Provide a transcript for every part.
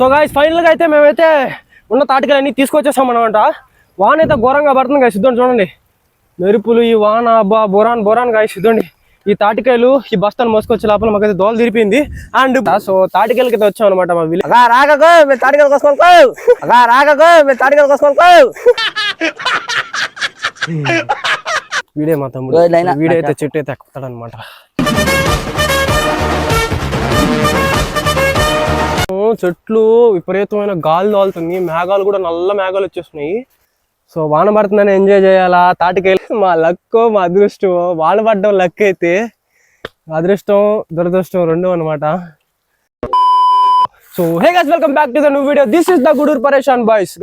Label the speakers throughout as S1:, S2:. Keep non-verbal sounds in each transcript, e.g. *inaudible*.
S1: So guys ఫైనల్గా అయితే మేమైతే ఉన్న తాటికలన్నీ తీసుకొచ్చేసాం అనమాట వాన అయితే ఘోరంగా పడుతుంది గాయస్ ఇద్దండి చూడండి. మెరుపులు ఈ వాన అబ్బా బొరాన్ బొరాన్ గాయస్ ఇద్దండి ఈ తాటికాయలు ఈ బస్తాను మోసుకొచ్చే లోపల మాకైతే దోల తిరిపింది అండ్ సో తాటికాయలకి అయితే వచ్చాం అనమాట మా
S2: అగా రాగకు మీరు తాటికలు కోసుకోనుకో అగా రాగకు మీరు తాటికలు కోసుకోనుకో
S1: వీడే మా తమ్ముడు. వీడైతే చెట్టు అయితే ఎక్కుతాడు అనమాట చెట్లు విపరీతమైన గాలి తోలుతుంది మేఘాలు కూడా నల్ల మేఘాలు వచ్చేస్తున్నాయి. సో వాన పడుతుందని ఎంజాయ్ చేయాలా? తాటికెళ్ళి మా లక్ మా అదృష్టం. వాన పడడం లక్ అయితే అదృష్టం దురదృష్టం రెండు అనమాట so hey guys welcome back to the new video this is the Gudur Pareshan boys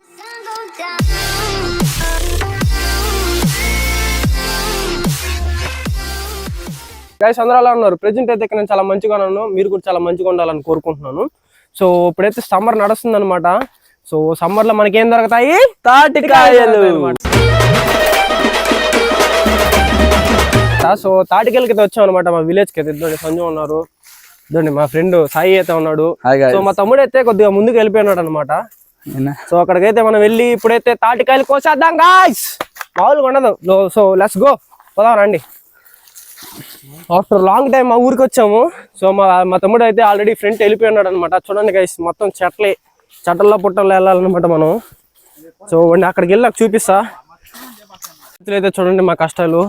S1: guys అందరూ అలా ఉన్నారు? ప్రెజెంట్ అయితే ఇక్కడ నేను చాలా మంచిగా ఉన్నాను. మీరు కూడా చాలా మంచిగా ఉండాలని కోరుకుంటున్నాను. సో ఇప్పుడైతే సమ్మర్ నడుస్తుంది అనమాట సో సమ్మర్లో మనకి ఏం దొరుకుతాయి?
S2: తాటికాయలు.
S1: సో తాటికెళ్ళకి అయితే వచ్చాం అనమాట మా విలేజ్కి అయితే ఇద్దరు సంజు ఉన్నారు. ఇదండి మా ఫ్రెండ్ సాయి అయితే ఉన్నాడు. సో మా తమ్ముడు అయితే కొద్దిగా ముందుకు వెళ్ళిపోయినాడు అనమాట సో అక్కడికైతే మనం వెళ్ళి ఇప్పుడైతే తాటికాయలు కోసేద్దాం గాయ్స్ మామూలుగా ఉండదు. సో లెట్స్ గో పోదాం రండి. ఆఫ్టర్ లాంగ్ టైం మా ఊరికి వచ్చాము. సో మా మా తమ్ముడు అయితే ఆల్రెడీ ఫ్రంట్ వెళ్ళిపోయినాడు అనమాట చూడండి గైస్ మొత్తం చెట్లే చెట్లలో పుట్టల్లో వెళ్ళాలన్నమాట మనం సో వండి అక్కడికి వెళ్ళి నాకు చూపిస్తా. అయితే చూడండి మా కష్టాలు.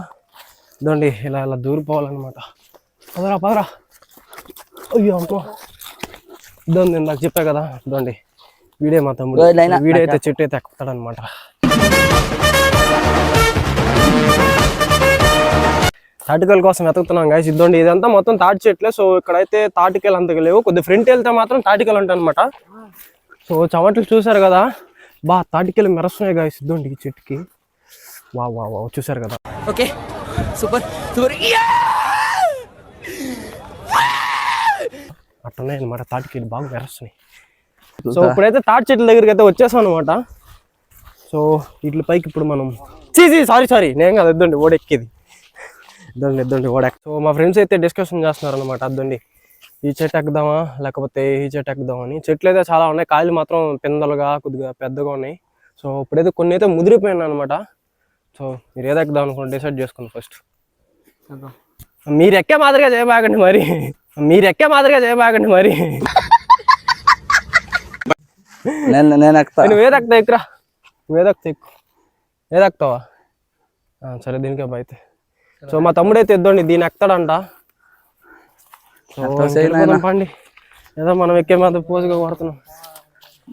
S1: ఇదండి ఇలా ఇలా దూరిపోవాలన్నమాట పదరా పదరా. అయ్యో అమ్మో ఇదండి నాకు చెప్పా కదా. ఇదండి వీడే మా తమ్ముడు. వీడైతే చెట్టు అయితే ఎక్కుతాడు తాటికాయల కోసం వెతుకుతున్నాం గాయస్ ఇద్దండి ఇదంతా మొత్తం తాటి చెట్లే. సో ఇక్కడైతే తాటికాయలు అంతగా లేవు. కొద్ది ఫ్రంట్ వెళ్తే మాత్రం తాటికాయలు ఉంటాయి అనమాట సో చమట్లు చూసారు కదా? బా తాటికాయలు మెరస్తున్నాయి గాయస్ ఇద్దండి ఈ చెట్టుకి. వా వా వా చూసారు కదా?
S2: Okay super super.
S1: అట్టున్నాయి అనమాట తాటికాయలు బాగా మెరుస్తున్నాయి. సో ఇప్పుడైతే తాటి చెట్ల దగ్గరికి అయితే వచ్చేసాం అనమాట సో వీటి పైకి ఇప్పుడు మనం చీ సారీ సారీ నేను కాదు ఇద్దండి ఓడెక్కేది. ఇద్దండి ఇద్దండి ఓడెక్ సో మా ఫ్రెండ్స్ అయితే డిస్కషన్ చేస్తున్నారు అనమాట అద్దండి ఈ చెట్టు ఎక్కుదామా? లేకపోతే ఈ చెట్టు ఎక్కుదామా అని. చెట్లు అయితే చాలా ఉన్నాయి. కాయలు మాత్రం పిందలుగా కొద్దిగా పెద్దగా ఉన్నాయి. సో ఇప్పుడైతే కొన్ని అయితే ముదిరిపోయినాయి అనమాట సో మీరు ఏది ఎక్కుదాం అనుకుంటే డిసైడ్ చేసుకోండి ఫస్ట్ మీరు ఎక్కే మాదిరిగా చేయబాకండి మరి. మీరు ఎక్కే మాదిరిగా చేయబాకండి మరి.
S2: నేను నేను ఎక్కుతా.
S1: నువ్వు ఏదక్తా ఎక్కురా నువ్వు ఏదక్తా ఎక్కు ఏదక్తావా ఆ, సరే దీనికే అయితే. సో మా తమ్ముడు అయితే ఇద్దండి దీన్ని ఎక్కుతాడంట పండి. ఏదో మనం ఎక్కే మీద పోజుగా కొడుతున్నాం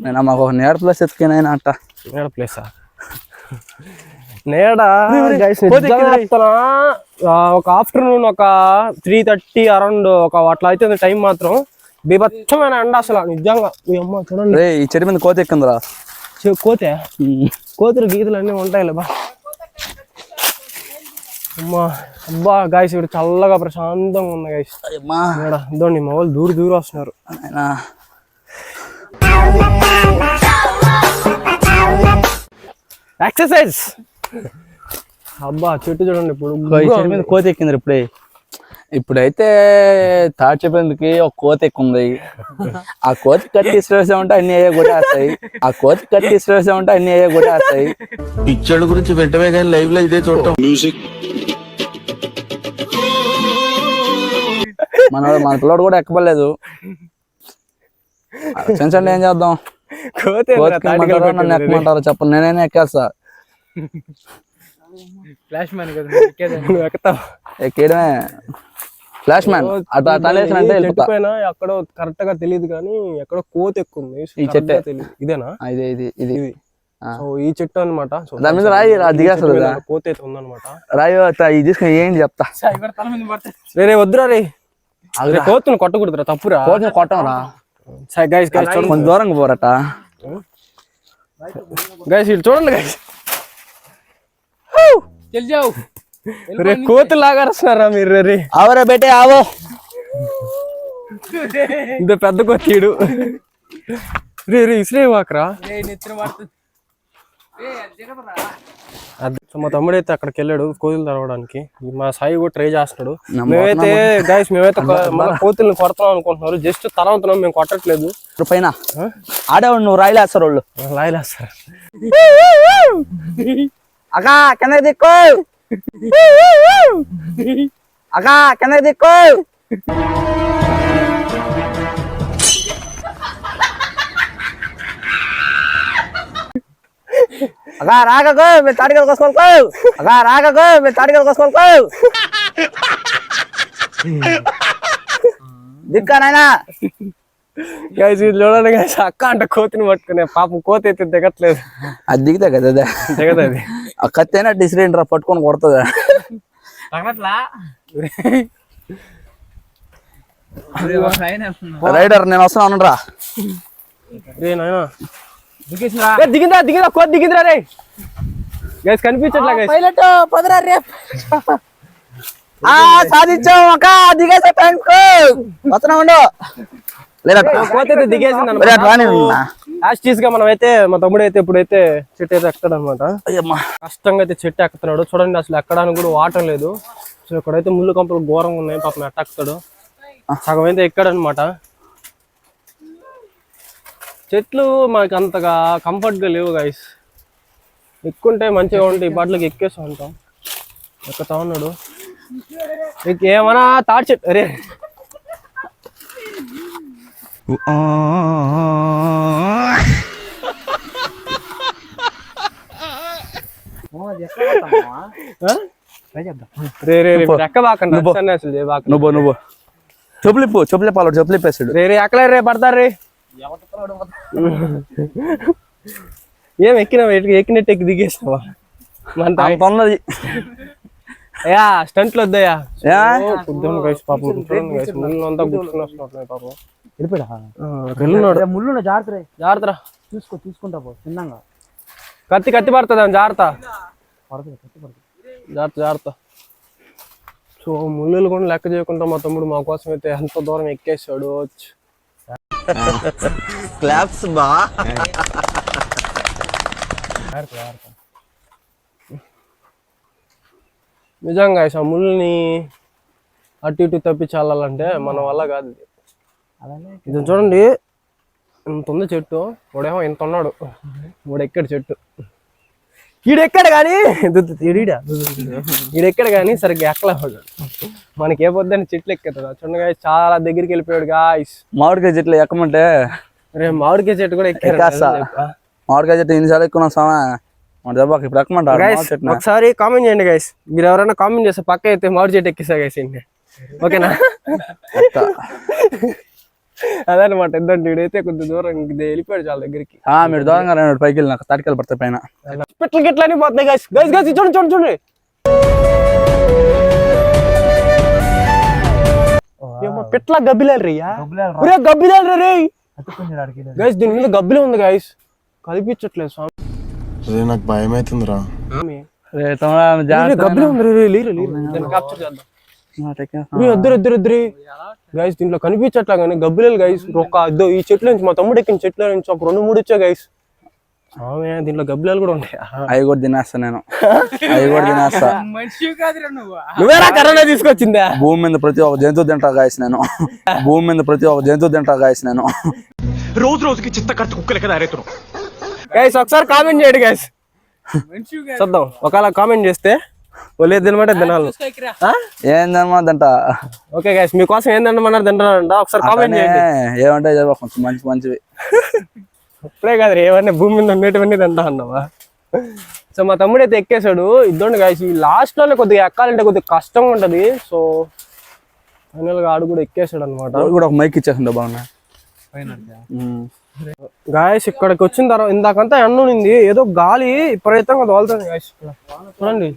S2: నేను మాకు ఒక నేడ ప్లస్ ఎత్తుకునైనా అంట.
S1: నేడ ప్లేసా? నేడ? ఒక ఆఫ్టర్నూన్ ఒక త్రీ థర్టీ అరౌండ్ ఒక అట్లా అయితే టైం మాత్రం బీభత్సమైన ఎండ అసలు నిజంగా. ఈ అమ్మ చూడండి.
S2: ఈ చెట్టు మీద కోత ఎక్కిందిరా.
S1: కోతే? కోతులు గీతలు అన్నీ ఉంటాయి బా. అమ్మా. అబ్బా గాయస్ ఇక్కడ చల్లగా ప్రశాంతంగా ఉంది గాయస్
S2: అమ్మా
S1: ఇక్కడ ఇదండి మా వాళ్ళు దూరు దూరం వస్తున్నారు. ఎక్సర్సైజ్ అబ్బా చెట్టు చూడండి ఇప్పుడు
S2: మీద కోత ఎక్కింది ఇప్పుడే. ఇప్పుడైతే తాటి చెప్పిందికి ఒక కోత ఎక్కుంది ఆ కోత కట్టి తీసుకువేసామంటే అన్ని అయ్యే కొట్టేస్తాయి. ఆ కోత కట్టి తీసుకువేసామంటే అన్ని అయ్యే కొట్టేస్తాయి.
S3: పిక్చర్ల గురించి వెంటనే కానీ లైవ్లో ఇదే చూడటం. మ్యూజిక్
S2: మన మన పిల్లడు కూడా ఎక్కబడలేదు సెన్సండి ఏం చేద్దాం?
S1: కోతే
S2: కోతికి ఎక్కమంటారో నన్ను ఎక్కమంటారో చెప్పండి. నేనైనా ఎక్కేస్తా? ఎక్కేయడమే. ఫ్లాష్ మ్యాన్ అటు అటు అనేసినంటే
S1: చెట్టు
S2: వెళ్ళిపోతా
S1: పైన ఎక్కడో కరెక్ట్గా తెలియదు కానీ ఎక్కడో కోత ఎక్కువ ఉంది
S2: ఈ చెట్టే.
S1: తెలియదు. ఇదేనా?
S2: ఆ, ఇదే ఇది ఇది.
S1: సో ఈ చెట్టు అనమాట సో
S2: దాని మీద రాయి రా, దిగేస్తుంది.
S1: కోత అయితే ఉందన్నమాట.
S2: రాయో అత్త, ఇది తీసుకుని ఏంటి చెప్తా?
S1: రే రే వద్దురా రే. రే కోతును కొట్టకూడదురా తప్పురా.
S2: కోచం కొట్టం రా.
S1: గైస్ గైస్ చూడండి.
S2: కొంచెం దూరంగా పోరట.
S1: గైస్ ఇటు చూడండి గైస్ రే కోతులు లాగా అరుస్తున్నారా మీరు రే,
S2: ఆవరా బేటే ఆవో.
S1: ఇంత పెద్ద కొత్తీడు. రే రే ఇసురే వాకరా అది సో మా తమ్ముడు అయితే అక్కడికి వెళ్ళాడు కోతులు తరవడానికి. మా సాయి కూడా ట్రై చేస్తున్నాడు. మేమైతే గైస్ మేమైతే మన కోతుల్ని కొడతాం అనుకుంటున్నారు. జస్ట్ తరవుతున్నాం మేము కొట్టట్లేదు.
S2: ఇప్పుడు పైన. ఆడేవాడు నువ్వు రాయలేస్తారు వాళ్ళు.
S1: లాయలా సార్
S2: అక్క కింద దిక్కు. అక్క కింద దిక్కు అక్క రాకకు మీరు తాటికలు కోసుకోనుకో అక్క రాకకు మీరు తాటికలు కోసుకోనుకో దిక్కా నాయనా
S1: గైస్ ఇది చూడండి గైస్ అక్క అంట కోతిని పట్టుకునే పాపం కోతి అయితే దిగట్లేదు.
S2: అది దిగుతా కదా అదే?
S1: దిగదు అది.
S2: ఆ కత్తైనా డిసిరెంట్ రా పట్టుకొని కొడుతుందా? రైడర్ నేను వస్తున్నాను రా
S1: రే దిగిందా దిగిందా కోతి దిగిందిరా రే. గైస్ కనిపించట్లే గైస్
S2: పైలట్ పదరా రేపు ఆ సాధించాం అక్క. దిగేసే వస్తున్నా ఉండు. లేదా
S1: దిగేసింది గా మనం అయితే మా తమ్ముడు అయితే ఇప్పుడైతే చెట్టు అయితే ఎక్కుతాడు అనమాట కష్టంగా అయితే చెట్టు ఎక్కుతున్నాడు. చూడండి అసలు ఎక్కడానికి కూడా వాటర్ లేదు. సో ఇక్కడైతే ముళ్ళు కంపలు ఘోరంగా ఉన్నాయి. పాపం ఎట్ట ఎక్కుతాడు. సగం అయితే ఎక్కాడు అనమాట చెట్లు మనకి అంతగా కంఫర్ట్గా లేవు గైస్ ఎక్కుంటే మంచిగా ఉంటాయి బాటలోకి ఎక్కేస్తూ ఉంటాం. ఎక్కుతా ఉన్నాడు. ఏమన్నా తాడి చెట్టు? అరే ఆ? రే రే రే ఎక్క బాకండి అసలు చేయబాకండి.
S2: నువ్వు నువ్వు చెప్పులిప్పు చెప్పులే పాలు చెప్పులిప్పేసాడు
S1: రే రే ఎక్కలే రే పడతారు రే. *laughs* ఏం ఎక్కినావు ఎక్కి- ఎక్కినట్టు ఎక్కి దిగేసినావా మన
S2: ఉన్నది.
S1: అయ్యా స్టంట్లు వద్దయ్యా.
S2: యా?
S1: పొద్దున్న గైస్ పాపం చూడండి గైస్ ముళ్ళు అంతా గుర్తుకుని వస్తున్నాయి పాపం. ఆ, వెళ్ళినాడు.
S2: ముళ్ళు జాగ్రత్త
S1: జాగ్రత్త.
S2: చూసుకో చూసుకుంటా పో చిన్నగా
S1: కత్తి కత్తి పడుతుంది జాగ్రత్త. జాగ్రత్త జాగ్రత్త. సో ముళ్ళులు కూడా లెక్క చేయకుండా మా తమ్ముడు మా కోసం అయితే ఎంత దూరం ఎక్కేసాడు
S3: క్లాప్స్ బా.
S1: నిజంగా ఆ ముళ్ళని అటు ఇటు తప్పి చాలాలంటే మన వల్ల కాదు. ఇది ఇది చూడండి ఇంత ఉంది చెట్టు. వాడేమో ఇంత ఉన్నాడు. వాడు ఎక్కాడు చెట్టు. ఈడెక్కాడు కానీ ఈడ ఈడెక్కాడు కానీ సరిగ్గా ఎక్కలేవాడు మనకి ఏ పొద్దున్న చెట్లు ఎక్కేతాడు చూడండి guys, చాలా దగ్గరికి వెళ్ళిపోయాడు గాయస్
S2: మామిడికాయ చెట్లు ఎక్కమంటే
S1: రే మామిడికాయ చెట్టు కూడా ఎక్కారు
S2: ఎక్కేస్తా. మామిడికాయ చెట్టు ఎన్నిసార్లు ఎక్కువ సామా మన దెబ్బకి ఇప్పుడు
S1: గైస్
S2: చెట్టుని.
S1: ఒకసారి కామెంట్ చేయండి గైస్ మీరు ఎవరైనా కామెంట్ చేస్తే పక్క అయితే మామిడి చెట్టు ఎక్కిసా గైస్ ఇండి ఓకేనా. అదనమాట ఇద్దండి. వీడైతే కొద్ది దూరం వెళ్ళిపోయాడు చాలా దగ్గరికి.
S2: ఆ, మీరు దూరంగా రండి పైకి వెళ్ళి నాకు తటికలు పడతాయి పైన.
S1: పిట్ల గిట్ల అని పోతున్నాయి గైస్ గైస్ గైస్ చూడండి చూడండి చూడండి. పిట్ల గబ్బిలాలు రియా ఒరే గబ్బిలాలు రే గైస్ దీని మీద గబ్బిలే ఉంది గైస్ కనిపించట్లేదు స్వామి.
S3: రే నాకు భయం అవుతుందిరా
S2: రే, జాగ్రత్త
S1: గబ్బిలే ఉంది రే లీరు ఇద్దరు ఇద్దరు ఇద్దరు గైస్ దీంట్లో కనిపించట్లా కానీ గబ్బిలేలు గైస్ ఒక ఇద్దో ఈ చెట్ల నుంచి మా తమ్ముడు ఎక్కిన చెట్ల నుంచి ఒక రెండు మూడు వచ్చా గైస్ ఆమె దీంట్లో గబ్బిలాలు కూడా ఉంటాయి
S2: అవి కూడా తినేస్తా నేను. అవి కూడా తినేస్తా. *laughs*
S1: నువ్వేరా కరోనా *laughs* తీసుకొచ్చిందా?
S2: భూమి మీద ప్రతి ఒక్క జంతువు తింటా గాయస్ నేను. *laughs* భూమి మీద ప్రతి ఒక్క జంతువు తింటా గాయస్ నేను.
S4: రోజు రోజుకి చిత్త కట్టు కుక్క లెక్క దారేతున్నాం
S1: గైస్ ఒకసారి కామెంట్ చేయండి గైస్ చూద్దాం. ఒకవేళ కామెంట్ చేస్తే వాళ్ళు తినమంటే తినాలి.
S2: ఏందమ్మా తింటా
S1: ఓకే గైస్ మీకోసం ఏం తినమన్నారు ఒకసారి కామెంట్ చేయండి.
S2: ఏమంటే చెప్పు కొంచెం మంచి మంచివి.
S1: ఇప్పుడే కాదు ఏమన్నా భూమి మీద ఉండేటివన్నీ తింటా అన్నావా? సో మా తమ్ముడు అయితే ఎక్కేసాడు ఇద్దండి గాయస్ ఈ లాస్ట్లోనే కొద్దిగా ఎక్కాలంటే కొద్దిగా కష్టంగా ఉంటది. సో ఫైనల్గా ఆడు కూడా ఎక్కేసాడు అనమాట
S2: కూడా ఒక మైక్ ఇచ్చేసిండే బాగున్నా.
S1: గాయస్ ఇక్కడికి వచ్చిన తర్వాత ఇందాకంతా ఎండ ఉంది ఏదో గాలి విపరీతంగా తోలుతుంది గాయస్ చూడండి.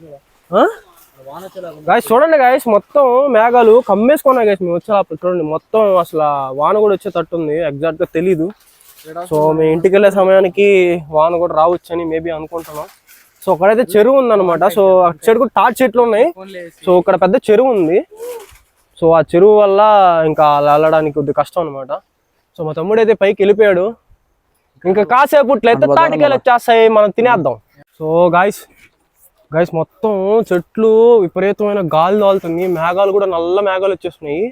S1: గాయస్ చూడండి గాయస్ మొత్తం మేఘాలు కమ్మేసుకున్నాయి గాయస్ మేము వచ్చేటప్పుడు చూడండి మొత్తం అసలు వాన కూడా వచ్చేటట్టు ఉంది. ఎగ్జాక్ట్గా తెలీదు. సో మేము ఇంటికి వెళ్ళే సమయానికి వాన కూడా రావచ్చు అని మేబీ అనుకుంటున్నాం. సో అక్కడైతే చెరువు ఉందన్నమాట. సో చెరుకు చెరువు తాటి చెట్లు ఉన్నాయి. సో ఇక్కడ పెద్ద చెరువు ఉంది. సో ఆ చెరువు వల్ల ఇంకా అలా వెళ్ళడానికి కొద్దిగా కష్టం అనమాట సో మా తమ్ముడు అయితే పైకి వెళ్ళిపోయాడు. ఇంకా కాసేపు ఇట్లయితే తాటికాయలు వచ్చేస్తాయి మనం తినేద్దాం. సో గాయస్ గాయస్ మొత్తం చెట్లు విపరీతమైన గాలి తోలుతుంది మేఘాలు కూడా నల్ల మేఘాలు వచ్చేస్తున్నాయి.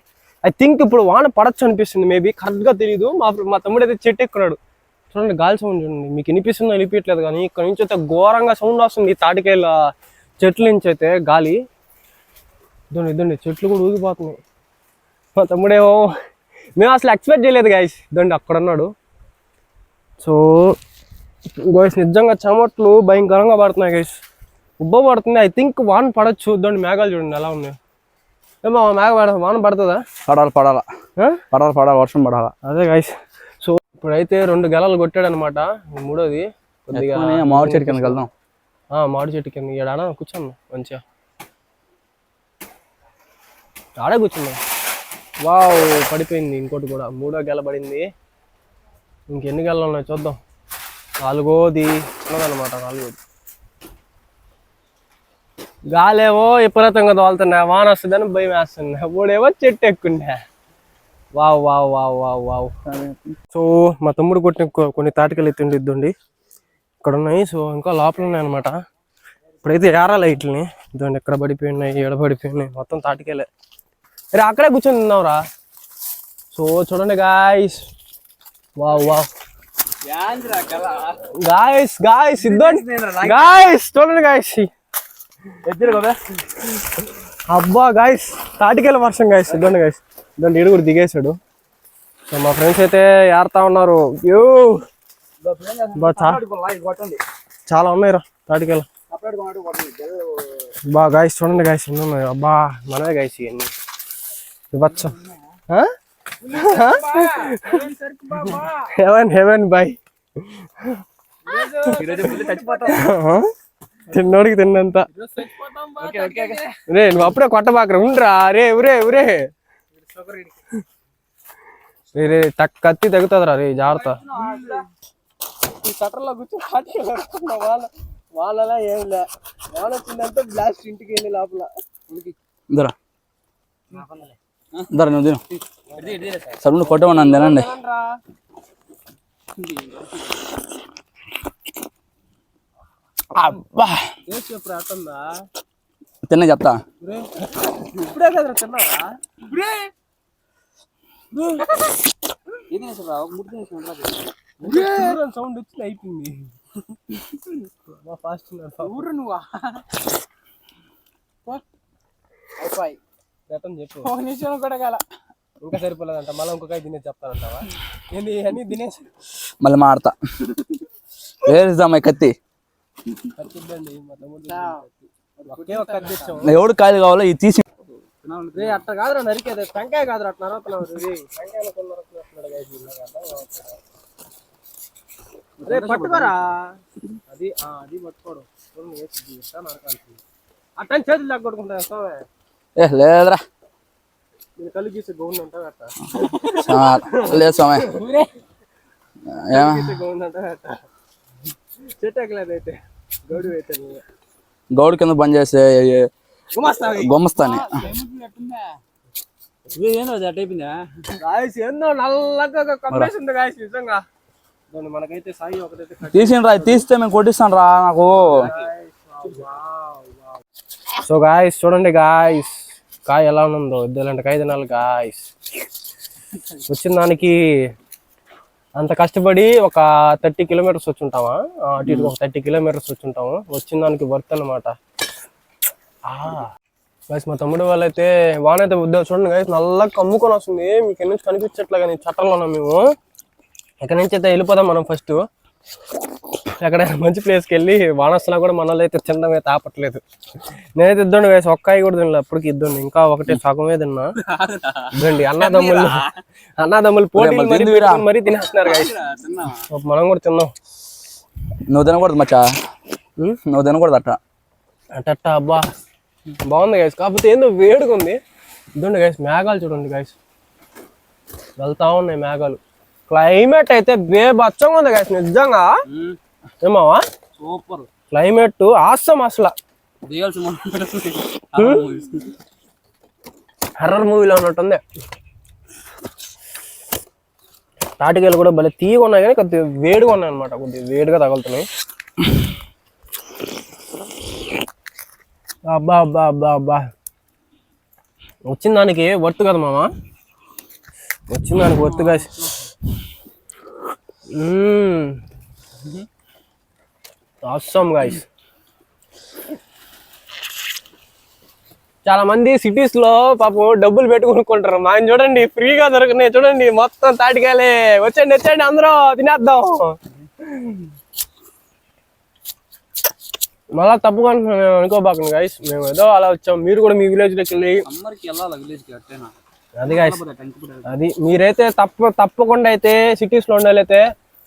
S1: ఐ థింక్ ఇప్పుడు వాన పడచ్చు అనిపిస్తుంది మేబీ కరెక్ట్గా తెలియదు మా మా తమ్ముడు అయితే చెట్టు ఎక్కున్నాడు చూడండి గాలి సౌండ్ చూడండి. మీకు వినిపిస్తుందో వినిపించట్లేదు కానీ ఇక్కడ నుంచి అయితే ఘోరంగా సౌండ్ వస్తుంది తాటికాయల చెట్ల నుంచి అయితే గాలి. ఇదండి ఇదండి చెట్లు కూడా ఊగిపోతున్నాయి. మా తమ్ముడేమో మేము అసలు ఎక్స్పెక్ట్ చేయలేదు గాయస్ ఇదండి అక్కడ ఉన్నాడు సో గైస్ నిజంగా చెమట్లు భయంకరంగా పడుతున్నాయి గైస్ ఉబ్బ పడుతుంది ఐ థింక్ వాన పడచ్చు. చూడండి మేఘాలు చూడండి ఎలా ఉన్నాయి. ఏమో మేఘ పడ వాన పడుతుందా?
S2: పడాలి పడాల? పడాలి పడాలి వర్షం పడాల.
S1: అదే గైస్ సో ఇప్పుడైతే రెండు గెలలు కొట్టాడు అనమాట మూడోది కొద్దిగా
S2: మామిడి చెట్టు కిందకి వెళ్దాం.
S1: ఆ, మామిడి చెట్టు కింద. ఈడ కూర్చున్నా మంచిగా. ఆడే కూర్చున్నా వావ్ పడిపోయింది. ఇంకోటి కూడా. మూడో గెల పడింది. ఇంకెన్ని గెలలు ఉన్నాయి చూద్దాం. నాలుగోది చిన్నదన్నమాట నాలుగోది. గాలేవో విపరీతంగా తోలుతున్నా వాన వస్తుందని భయం వేస్తున్నా మూడేమో చెట్టు ఎక్కున్నా wow wow wow wow wow. So మా తమ్ముడు కొట్టిన కొన్ని తాటికలు ఎత్తుండి ఇద్దండి ఇక్కడ ఉన్నాయి. సో ఇంకా లోపల ఉన్నాయి అనమాట ఇప్పుడైతే ఏరాలి లైట్లని. ఇదండి ఎక్కడ పడిపోయినాయి ఎడ పడిపోయినాయి. మొత్తం తాటికెళ్ళే రే అక్కడే కూర్చొని తిన్నావురా సో చూడండి guys wow wow guys guys ఇద్దండి. Guys చూడండి గాయస్ అబ్బా గాయస్ తాటికెళ్ళ వర్షం గాయస్ ఇద్దండి గాయస్ ఇదండి ఇడు కూడా దిగేశాడు. సో మా ఫ్రెండ్స్ అయితే ఏరుతా ఉన్నారు. యూ! చాలా ఉన్నాయి రా తాటికెళ్ళ బా గాయస్ చూడండి గాయస్ ఉన్నాయి. అబ్బా మనమే గాయస్ ఇవన్నీ. ఇవ్వచ్చు? హెవెన్ హెవెన్ బాయ్ తిన్నోడికి తిన్నంత. రే నువ్వు అప్పుడే కొట్టబాకరా. ఉండరా. రే ఉరే ఉరే. రే రే టక్ కత్తి తెగుతుందిరా రే జాగ్రత్త. ఈ షటర్లో కూర్చొని వాళ్ళ వాళ్ళలా ఏం లే. వాళ్ళ వచ్చిందంటే బ్లాస్ట్ ఇంటికి వెళ్ళి లోపల.
S2: ఇద్దరా ఇద్దరు నువ్వు తిను. సరుణ్ కొట్టమన్నాను తినండి. అబ్బా. తిన్నా చెప్తా.
S1: సౌండ్ వచ్చింది అయిపోయింది ఫాస్ట్ ఊరు నువ్వా గతం చెప్పు. ఒక నిమిషం కూడా గల ఇంకా సరిపోలేదంట. మళ్ళీ ఇంకొక తినేసి చెప్తానంటావా? ఏంది అన్ని తినేసి?
S2: మళ్ళీ మాడతా. వేరుద్దామా కత్తి? ఎవడు కాయలు కావాలో ఇది తీసి
S1: రే అట్లా కాదురా నరికేది. టెంకాయ కాదురా అట్లా రే పట్టుకోరా. అది ఆ, అది పట్టుకోడు. అట్టని చేతులు లాగా కొట్టుకుంటా వస్తావే?
S2: ఏ లేదురా. లేదు స్వామి.
S1: గౌడు
S2: కింద బంద్ చేసే గొమ్మస్తాని
S1: గాయస్ ఏందో నల్లగా కమ్మేసింది గాయస్ నిజంగా. మనకైతే సాయి ఒకటైతే కట్
S2: తీసిన రా తీస్తే మేము కొట్టిస్తాను రా నాకు
S1: సో గాయస్ చూడండి గాయస్. కాయ ఎలా ఉందో ఇద్దరు కాయ తినాలి గాయస్ వచ్చిన దానికి అంత కష్టపడి ఒక థర్టీ కిలోమీటర్స్ వచ్చి ఉంటామా అటు ఇటు ఒక థర్టీ కిలోమీటర్స్ వచ్చి ఉంటాము వచ్చిన దానికి వర్త్ అనమాట గైస్ మా తమ్ముడు వాళ్ళైతే వానైతే ఉద్యోగం చూడండి గైస్ నల్లగా కమ్ముకొని వస్తుంది. మీకు ఎన్ని నుంచి కనిపించట్లే కానీ చట్టంలో ఉన్నాం మేము. ఎక్కడి నుంచి అయితే వెళ్ళిపోదాం మనం ఫస్ట్ ఎక్కడైనా మంచి ప్లేస్కి వెళ్ళి వాన వస్తున్నా కూడా మనల్ని అయితే తినడం అయితే ఆపట్లేదు. నేనైతే ఇద్దండి వేసి ఒక్కాయి కూడా తినలే అప్పటికి ఇద్దండి. ఇంకా ఒకటే సగమే తిన్నా. ఇద్దండి అన్నదమ్ములు. అన్నదమ్ములు పోటీ
S2: మరి
S1: తినేస్తున్నారు. మనం కూడా తిన్నాం.
S2: నువ్వు తినకూడదు మచ్చా. నువ్వు తినకూడదు అట్ట.
S1: అట్ట అబ్బా. బాగుంది గైస్ కాకపోతే ఏందో వేడిగా ఉంది. ఇదండి గైస్ మేఘాలు చూడండి గైస్ వెళ్తా ఉన్నాయి మేఘాలు. క్లైమేట్ అయితే బేబచ్చంగా ఉంది గైస్ నిజంగా? ఏమావా
S2: సూపర్.
S1: క్లైమేట్ ఆసం అసలు. హర్రర్ మూవీలో ఉన్నట్టుంది తాటికాయలు కూడా భలే తీయగా ఉన్నాయి కానీ కొద్దిగా వేడిగా ఉన్నాయి అనమాట కొద్దిగా వేడిగా తగులుతున్నాయి. అబ్బా అబ్బా అబ్బా అబ్బా. వచ్చిన దానికి వర్త్ కదా మామ? వచ్చిన దానికి వర్త్ గాయస్ *laughs* అవసరం గాయస్ చాలా మంది సిటీస్లో పాపం డబ్బులు పెట్టి కొనుక్కుంటారు. మా ఆయన చూడండి ఫ్రీగా దొరుకుతున్నాయి చూడండి మొత్తం తాటికాయలే. వచ్చండి వచ్చండి అందరూ తినేద్దాం. మళ్ళా తప్పుగా అనుకోబాకండి గాయస్ మేము ఏదో అలా వచ్చాం. మీరు కూడా మీ విలేజ్లోకి వెళ్ళి. అది గాయస్ అది మీరైతే తప్ప తప్పకుండా అయితే సిటీస్లో ఉండాలైతే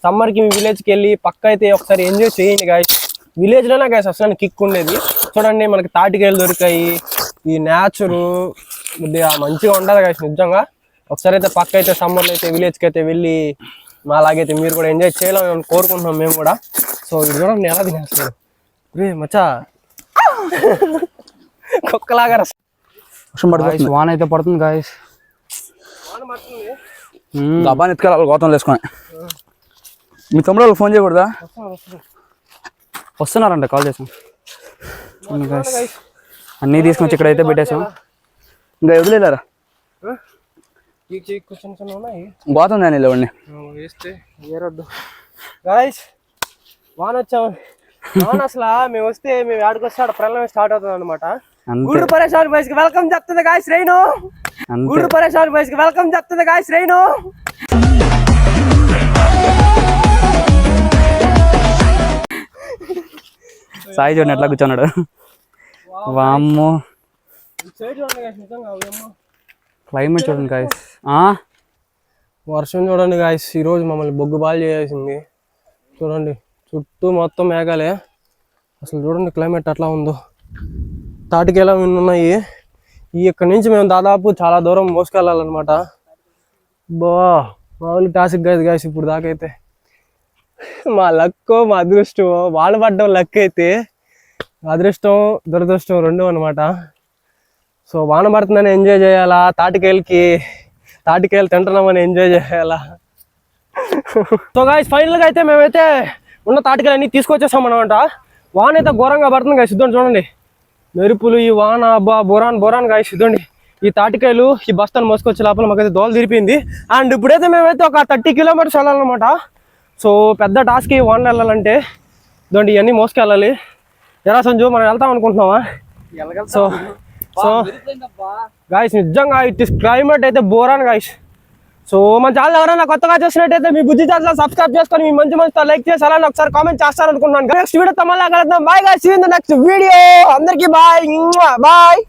S1: సమ్మర్కి మీ విలేజ్కి వెళ్ళి పక్క అయితే ఒకసారి ఎంజాయ్ చేయండి గాయస్ విలేజ్లోనే గాయస్ అసలు కిక్ ఉండేది. చూడండి మనకి తాటికాయలు దొరికాయి ఈ నేచరు కొద్దిగా మంచిగా ఉండదు గాయస్ నిజంగా. ఒకసారి అయితే పక్క అయితే సమ్మర్లో అయితే విలేజ్కి అయితే వెళ్ళి మా అలాగైతే మీరు కూడా ఎంజాయ్ చేయాలని కోరుకుంటున్నాం మేము కూడా. సో ఇది చూడండి ఎలా తినేస్తారు. రే మచ్చా. కుక్కలాగా రసం
S2: వర్షం పడుతుంది.
S5: వాన అయితే పడుతుంది గాయస్
S2: గబాన్ ఎత్తుకెళ్ళాలి గౌతమ్ వేసుకొని మీ తమ్ముడు వాళ్ళకి ఫోన్ చేయకూడదా?
S5: వస్తున్నారంట కాల్ చేసాం గాయస్ అన్నీ తీసుకొచ్చి ఇక్కడైతే పెట్టేసాం
S2: ఇంకా
S1: వాన వచ్చాము వాన అసలు మేము వస్తే మేము ఆడికి వస్తే ఆడ ప్రళయం స్టార్ట్ అవుతుంది అనమాట గూడు పరేషాన్ బాయ్స్కి వెల్కమ్ చెప్తుంది గాయస్ రైను
S5: అంతే.
S1: గూడు పరేషాన్ బాయ్స్కి వెల్కమ్ చెప్తుంది గాయస్ రైను
S5: సాయి చూడండి ఎట్లా కూర్చున్నాడు. వామ్మో. క్లైమేట్ చూడండి గాయస్
S1: వర్షం చూడండి గాయస్ ఈరోజు మమ్మల్ని బొగ్గు బాల్ చేసింది. చూడండి చుట్టూ మొత్తం మేఘాలే. అసలు చూడండి క్లైమేట్ అట్లా ఉందో. తాటికెలా ఉన్నాయి? ఈ ఇక్కడి నుంచి మేము దాదాపు చాలా దూరం మోసుకెళ్ళాలన్నమాట. బా మామూలు టాసిక్ కాదు గాయస్ ఇప్పుడు దాకైతే. మా లక్కో మా అదృష్టం వాన పడ్డం లక్ అయితే అదృష్టం దురదృష్టం రెండు అనమాట సో వాన పడుతుందని ఎంజాయ్ చేయాలా? తాటికాయలకి తాటికాయలు తింటున్నామని ఎంజాయ్ చేయాలా? సో గాయస్ ఫైనల్గా అయితే మేమైతే ఉన్న తాటికాయలు అన్ని తీసుకొచ్చేసాం అనమాట వాన అయితే ఘోరంగా పడుతుంది గాయస్ ఇద్దండి చూడండి. మెరుపులు ఈ వాన అబ్బా బొరాన్ బొరాన్ గాయస్ ఇద్దండి ఈ తాటికాయలు ఈ బస్తాను మోసుకొచ్చే లోపల మాకైతే దోలు తిరిపింది అండ్ ఇప్పుడైతే మేమైతే ఒక థర్టీ కిలోమీటర్స్ వెళ్ళాలన్నమాట. సో పెద్ద టాస్క్ వాన వెళ్ళాలంటే ఇదండి ఇవన్నీ మోసుకెళ్ళాలి. ఎరా సంజు మనం వెళ్తాం అనుకుంటున్నావా? సో సో గాయస్ నిజంగా ఇట్ ఇస్ క్లైమేట్ అయితే బోరాన్ గాయస్ సో మన ఛానల్ ఎవరైనా కొత్తగా చూసినట్టయితే మీ బుద్ధి ఛానల్ సబ్స్క్రైబ్ చేసుకొని మీ మంచి మంచి లైక్ చేసి అలానే ఒకసారి కామెంట్ చేస్తారనుకుంటున్నాను నెక్స్ట్ వీడియో మళ్ళీ కలుద్దాం. బాయ్ గాయస్ నెక్స్ట్ వీడియో అందరికీ బాయ్ బాయ్